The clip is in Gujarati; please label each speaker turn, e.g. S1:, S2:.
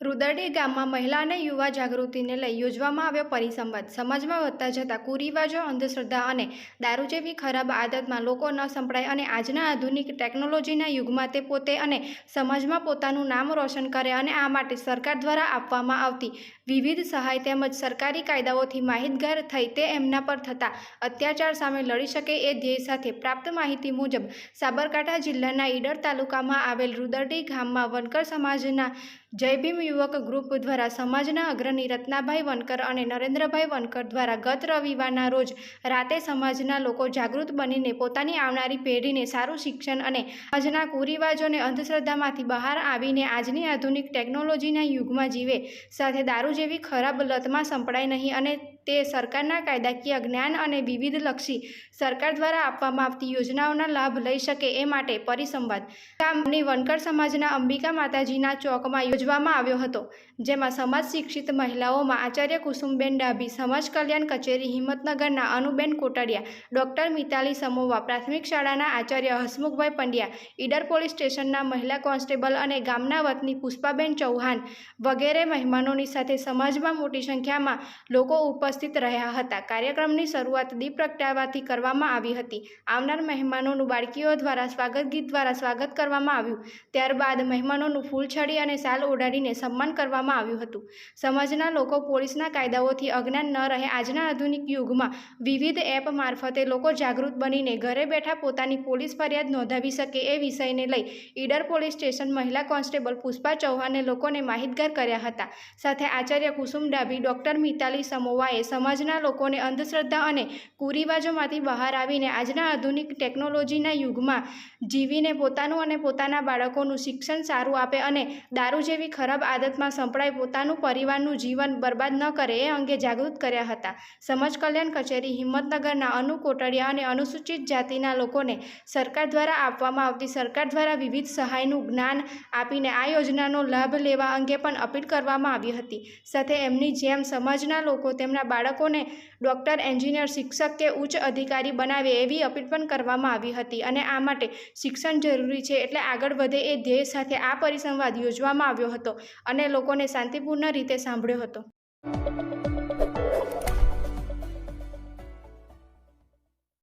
S1: રુદરડી ગામમાં મહિલા અને યુવા જાગૃતિને લઈ યોજવામાં આવ્યો પરિસંવાદ. સમાજમાં વધતા જતા કુરિવાજો, અંધશ્રદ્ધા અને દારૂ જેવી ખરાબ આદતમાં લોકો ન સંપડાય અને આજના આધુનિક ટેકનોલોજીના યુગમાં તે પોતે અને સમાજમાં પોતાનું નામ રોશન કરે અને આ માટે સરકાર દ્વારા આપવામાં આવતી વિવિધ સહાય તેમજ સરકારી કાયદાઓથી માહિતગાર થઈ તે એમના પર થતા અત્યાચાર સામે લડી શકે એ ધ્યેય સાથે પ્રાપ્ત માહિતી મુજબ સાબરકાંઠા જિલ્લાના ઈડર તાલુકામાં આવેલ રુદરડી ગામમાં વનકર સમાજના જય ભીમ યુવક ગ્રુપ દ્વારા સમાજના અગ્રણી રત્નાભાઈ વનકર અને નરેન્દ્રભાઈ વનકર દ્વારા ગત રવિવારના રોજ રાતે સમાજના લોકો જાગૃત બનીને પોતાની આવનારી પેઢીને સારું શિક્ષણ અને આજના કુરિવાજોને અંધશ્રદ્ધામાંથી બહાર આવીને આજની આધુનિક ટેકનોલોજીના યુગમાં જીવે, સાથે દારૂ જેવી ખરાબ લતમાં સંપડાય નહીં અને તે સરકારના કાયદાકીય જ્ઞાન અને વિવિધ લક્ષી સરકાર દ્વારા આપવામાં આવતી યોજનાઓના લાભ લઈ શકે એ માટે પરિસંવાદ. કામની વનકર સમાજના અંબિકા માતાજીના ચોકમાં યોજવામાં આવ્યો હતો, જેમાં સમાજ શિક્ષિત મહિલાઓમાં આચાર્ય કુસુમબેન ડાભી, સમાજ કલ્યાણ કચેરી, હિંમતનગરના અનુબેન કોટડિયા, ડૉક્ટર મિતાલી સમોવા, પ્રાથમિક શાળાના આચાર્ય હસમુખભાઈ પંડ્યા, ઈડર પોલીસ સ્ટેશનના મહિલા કોન્સ્ટેબલ અને ગામના વતની પુષ્પાબેન ચૌહાણ વગેરે મહેમાનોની સાથે સમાજમાં મોટી સંખ્યામાં લોકો ઉપસ્થિત રહ્યા હતા. કાર્યક્રમની શરૂઆત દીપ પ્રગટાવવાથી કરવામાં આવી હતી. આવનાર મહેમાનોનું બાળકીઓ દ્વારા સ્વાગત ગીત દ્વારા સ્વાગત કરવામાં આવ્યું. ત્યારબાદ મહેમાનોનું ફૂલછડી અને સાલ ઓઢાડીને સન્માન કરવામાં આવ્યું હતું. સમાજના લોકો પોલીસના કાયદાઓથી અજ્ઞાન ન રહે આજના આધુનિક યુગમાં વિવિધ એપ મારફતે લોકો જાગૃત બનીને ઘરે બેઠા પોતાની પોલીસ ફરિયાદ નોંધાવી શકે એ વિષયને લઈ ઈડર પોલીસ સ્ટેશન મહિલા કોન્સ્ટેબલ પુષ્પા ચૌહાણે લોકોને માહિતગાર કર્યા હતા. સાથે આચાર્ય કુસુમ ડાભી, ડૉક્ટર મિતાલી સમોવાએ સમાજના લોકોને અંધશ્રદ્ધા અને કુરિવાજોમાંથી બહાર આવીને આજના આધુનિક ટેકનોલોજીના યુગમાં જીવીને પોતાનું અને પોતાના બાળકોનું શિક્ષણ સારું આપે અને દારૂ જેવી ખરાબ આદતમાં સંપડાય પોતાનું પરિવારનું જીવન બરબાદ ન કરે એ અંગે જાગૃત કર્યા હતા. સમાજ કલ્યાણ કચેરી હિંમતનગરના અનુ કોટડિયા અને અનુસૂચિત જાતિના લોકોને સરકાર દ્વારા આપવામાં આવતી સરકાર દ્વારા વિવિધ સહાયનું જ્ઞાન આપીને આ યોજનાનો લાભ લેવા અંગે પણ અપીલ કરવામાં આવી હતી. સાથે એમની જેમ સમાજના લોકો તેમના બાળકોને ડૉક્ટર, એન્જિનિયર, શિક્ષક કે ઉચ્ચ અધિકારી બનાવે એવી અપીલ પણ કરવામાં આવી હતી અને આ માટે શિક્ષણ જરૂરી છે એટલે આગળ વધે એ ધ્યેય સાથે આ પરિસંવાદ યોજવામાં આવ્યો હતો. અને લોકોને શાંતિપૂર્ણ રીતે સાંભળ્યો હતો.